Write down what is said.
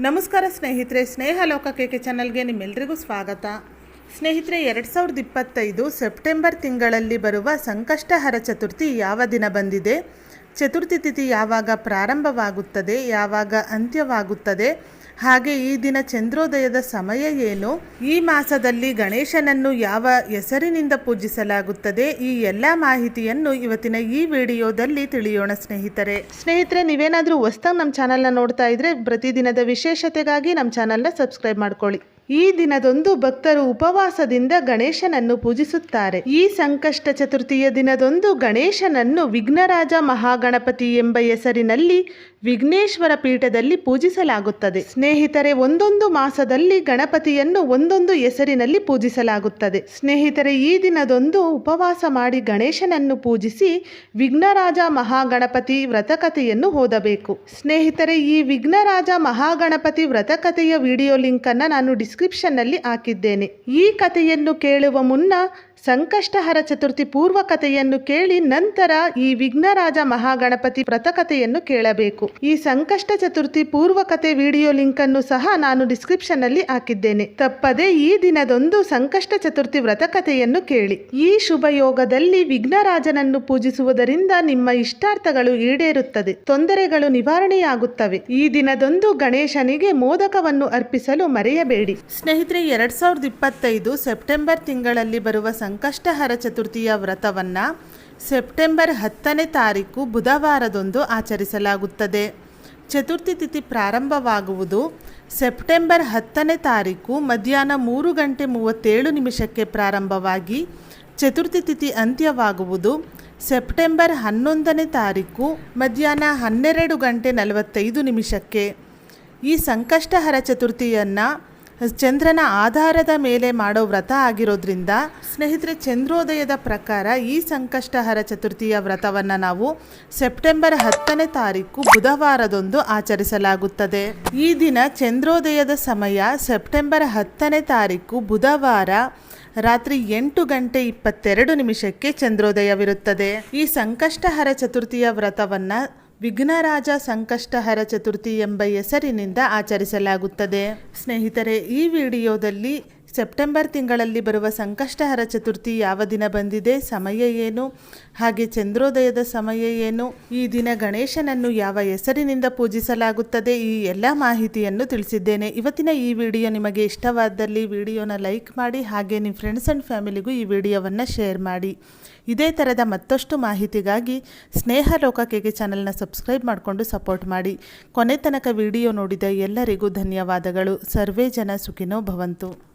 ನಮಸ್ಕಾರ ಸ್ನೇಹಿತರೆ, ಸ್ನೇಹ ಲೋಕ ಕೇಕೆ ಚಾನಲ್ಗೆ ನಿಮ್ಮೆಲ್ರಿಗೂ ಸ್ವಾಗತ. ಸ್ನೇಹಿತರೆ, ಎರಡು ಸಾವಿರದ ಇಪ್ಪತ್ತೈದು ಸೆಪ್ಟೆಂಬರ್ ತಿಂಗಳಲ್ಲಿ ಬರುವ ಸಂಕಷ್ಟಹರ ಚತುರ್ಥಿ ಯಾವ ದಿನ ಬಂದಿದೆ? ಚತುರ್ಥಿ ತಿಥಿ ಯಾವಾಗ ಪ್ರಾರಂಭವಾಗುತ್ತದೆ? ಯಾವಾಗ ಅಂತ್ಯವಾಗುತ್ತದೆ? ಹಾಗೆ ಈ ದಿನ ಚಂದ್ರೋದಯದ ಸಮಯ ಏನು? ಈ ಮಾಸದಲ್ಲಿ ಗಣೇಶನನ್ನು ಯಾವ ಹೆಸರಿನಿಂದ ಪೂಜಿಸಲಾಗುತ್ತದೆ? ಈ ಎಲ್ಲ ಮಾಹಿತಿಯನ್ನು ಇವತ್ತಿನ ಈ ವಿಡಿಯೋದಲ್ಲಿ ತಿಳಿಯೋಣ ಸ್ನೇಹಿತರೆ. ಸ್ನೇಹಿತರೆ, ನೀವೇನಾದರೂ ಹೊಸ್ದಾಗಿ ನಮ್ಮ ಚಾನಲ್ನ ನೋಡ್ತಾ ಇದ್ರೆ ಪ್ರತಿದಿನದ ವಿಶೇಷತೆಗಾಗಿ ನಮ್ಮ ಚಾನಲ್ನ ಸಬ್ಸ್ಕ್ರೈಬ್ ಮಾಡ್ಕೊಳ್ಳಿ. ಈ ದಿನದಂದು ಭಕ್ತರು ಉಪವಾಸದಿಂದ ಗಣೇಶನನ್ನು ಪೂಜಿಸುತ್ತಾರೆ. ಈ ಸಂಕಷ್ಟ ಚತುರ್ಥಿಯ ದಿನದಂದು ಗಣೇಶನನ್ನು ವಿಘ್ನರಾಜ ಮಹಾಗಣಪತಿ ಎಂಬ ಹೆಸರಿನಲ್ಲಿ ವಿಘ್ನೇಶ್ವರ ಪೀಠದಲ್ಲಿ ಪೂಜಿಸಲಾಗುತ್ತದೆ. ಸ್ನೇಹಿತರೆ, ಒಂದೊಂದು ಮಾಸದಲ್ಲಿ ಗಣಪತಿಯನ್ನು ಒಂದೊಂದು ಹೆಸರಿನಲ್ಲಿ ಪೂಜಿಸಲಾಗುತ್ತದೆ. ಸ್ನೇಹಿತರೆ, ಈ ದಿನದೊಂದು ಉಪವಾಸ ಮಾಡಿ ಗಣೇಶನನ್ನು ಪೂಜಿಸಿ ವಿಘ್ನರಾಜ ಮಹಾಗಣಪತಿ ವ್ರತಕಥೆಯನ್ನು ಓದಬೇಕು. ಸ್ನೇಹಿತರೆ, ಈ ವಿಘ್ನರಾಜ ಮಹಾಗಣಪತಿ ವ್ರತಕಥೆಯ ವಿಡಿಯೋ ಲಿಂಕನ್ನು ನಾನು ಡಿಸ್ಕ್ರಿಪ್ಷನ್ ನಲ್ಲಿ ಹಾಕಿದ್ದೇನೆ. ಈ ಕಥೆಯನ್ನು ಕೇಳುವ ಮುನ್ನ ಸಂಕಷ್ಟಹರ ಚತುರ್ಥಿ ಪೂರ್ವ ಕಥೆಯನ್ನು ಕೇಳಿ ನಂತರ ಈ ವಿಘ್ನರಾಜ ಮಹಾಗಣಪತಿ ವ್ರತಕಥೆಯನ್ನು ಕೇಳಬೇಕು. ಈ ಸಂಕಷ್ಟ ಚತುರ್ಥಿ ಪೂರ್ವ ಕಥೆ ವಿಡಿಯೋ ಲಿಂಕ್ ಅನ್ನು ಸಹ ನಾನು ಡಿಸ್ಕ್ರಿಪ್ಷನ್ ಅಲ್ಲಿ ಹಾಕಿದ್ದೇನೆ. ತಪ್ಪದೆ ಈ ದಿನದೊಂದು ಸಂಕಷ್ಟ ಚತುರ್ಥಿ ವ್ರತಕಥೆಯನ್ನು ಕೇಳಿ. ಈ ಶುಭ ಯೋಗದಲ್ಲಿ ವಿಘ್ನರಾಜನನ್ನು ಪೂಜಿಸುವುದರಿಂದ ನಿಮ್ಮ ಇಷ್ಟಾರ್ಥಗಳು ಈಡೇರುತ್ತದೆ. ತೊಂದರೆಗಳು ನಿವಾರಣೆಯಾಗುತ್ತವೆ. ಈ ದಿನದೊಂದು ಗಣೇಶನಿಗೆ ಮೋದಕವನ್ನು ಅರ್ಪಿಸಲು ಮರೆಯಬೇಡಿ. ಸ್ನೇಹಿತರೆ, ಎರಡ್ ಸಾವಿರದ ಇಪ್ಪತ್ತೈದು ಸೆಪ್ಟೆಂಬರ್ ತಿಂಗಳಲ್ಲಿ ಬರುವ ಸಂಕಷ್ಟಹರ ಚತುರ್ಥಿಯ ವ್ರತವನ್ನ ಸೆಪ್ಟೆಂಬರ್ ಹತ್ತನೇ ತಾರೀಕು ಬುಧವಾರದಂದು ಆಚರಿಸಲಾಗುತ್ತದೆ. ಚತುರ್ಥಿ ತಿಥಿ ಪ್ರಾರಂಭವಾಗುವುದು ಸೆಪ್ಟೆಂಬರ್ ಹತ್ತನೇ ತಾರೀಕು ಮಧ್ಯಾಹ್ನ ಮೂರು ಗಂಟೆ ಮೂವತ್ತೇಳು ನಿಮಿಷಕ್ಕೆ ಪ್ರಾರಂಭವಾಗಿ ಚತುರ್ಥಿ ತಿಥಿ ಅಂತ್ಯವಾಗುವುದು ಸೆಪ್ಟೆಂಬರ್ ಹನ್ನೊಂದನೇ ತಾರೀಕು ಮಧ್ಯಾಹ್ನ ಹನ್ನೆರಡು ಗಂಟೆ ನಲವತ್ತೈದು ನಿಮಿಷಕ್ಕೆ. ಈ ಸಂಕಷ್ಟಹರ ಚತುರ್ಥಿಯನ್ನು ಚಂದ್ರನ ಆಧಾರದ ಮೇಲೆ ಮಾಡೋ ವ್ರತ ಆಗಿರೋದ್ರಿಂದ ಸ್ನೇಹಿತರೆ, ಚಂದ್ರೋದಯದ ಪ್ರಕಾರ ಈ ಸಂಕಷ್ಟಹರ ಚತುರ್ಥಿಯ ವ್ರತವನ್ನು ನಾವು ಸೆಪ್ಟೆಂಬರ್ ಹತ್ತನೇ ತಾರೀಕು ಬುಧವಾರದೊಂದು ಆಚರಿಸಲಾಗುತ್ತದೆ. ಈ ದಿನ ಚಂದ್ರೋದಯದ ಸಮಯ ಸೆಪ್ಟೆಂಬರ್ ಹತ್ತನೇ ತಾರೀಕು ಬುಧವಾರ ರಾತ್ರಿ ಎಂಟು ಗಂಟೆ ಇಪ್ಪತ್ತೆರಡು ನಿಮಿಷಕ್ಕೆ ಚಂದ್ರೋದಯವಿರುತ್ತದೆ. ಈ ಸಂಕಷ್ಟಹರ ಚತುರ್ಥಿಯ ವ್ರತವನ್ನ ವಿಘ್ನರಾಜ ಸಂಕಷ್ಟಹರ ಚತುರ್ಥಿ ಎಂಬ ಹೆಸರಿನಿಂದ ಆಚರಿಸಲಾಗುತ್ತದೆ. ಸ್ನೇಹಿತರೆ ಈ ವಿಡಿಯೋದಲ್ಲಿ ಸೆಪ್ಟೆಂಬರ್ ತಿಂಗಳಲ್ಲಿ ಬರುವ ಸಂಕಷ್ಟಹರ ಚತುರ್ಥಿ ಯಾವ ದಿನ ಬಂದಿದೆ, ಸಮಯ ಏನು, ಹಾಗೆ ಚಂದ್ರೋದಯದ ಸಮಯ ಏನು, ಈ ದಿನ ಗಣೇಶನನ್ನು ಯಾವ ಹೆಸರಿನಿಂದ ಪೂಜಿಸಲಾಗುತ್ತದೆ, ಈ ಎಲ್ಲ ಮಾಹಿತಿಯನ್ನು ತಿಳಿಸಿದ್ದೇನೆ. ಇವತ್ತಿನ ಈ ವಿಡಿಯೋ ನಿಮಗೆ ಇಷ್ಟವಾದಲ್ಲಿ ವಿಡಿಯೋನ ಲೈಕ್ ಮಾಡಿ, ಹಾಗೆ ನಿಮ್ಮ ಫ್ರೆಂಡ್ಸ್ ಆ್ಯಂಡ್ ಫ್ಯಾಮಿಲಿಗೂ ಈ ವಿಡಿಯೋವನ್ನು ಶೇರ್ ಮಾಡಿ. ಇದೇ ಥರದ ಮತ್ತಷ್ಟು ಮಾಹಿತಿಗಾಗಿ ಸ್ನೇಹ ಲೋಕಕೆಗೆ ಚಾನಲ್ನ ಸಬ್ಸ್ಕ್ರೈಬ್ ಮಾಡಿಕೊಂಡು ಸಪೋರ್ಟ್ ಮಾಡಿ. ಕೊನೆ ತನಕ ವಿಡಿಯೋ ನೋಡಿದ ಎಲ್ಲರಿಗೂ ಧನ್ಯವಾದಗಳು. ಸರ್ವೇ ಜನ ಸುಖಿನೋ ಭವಂತು.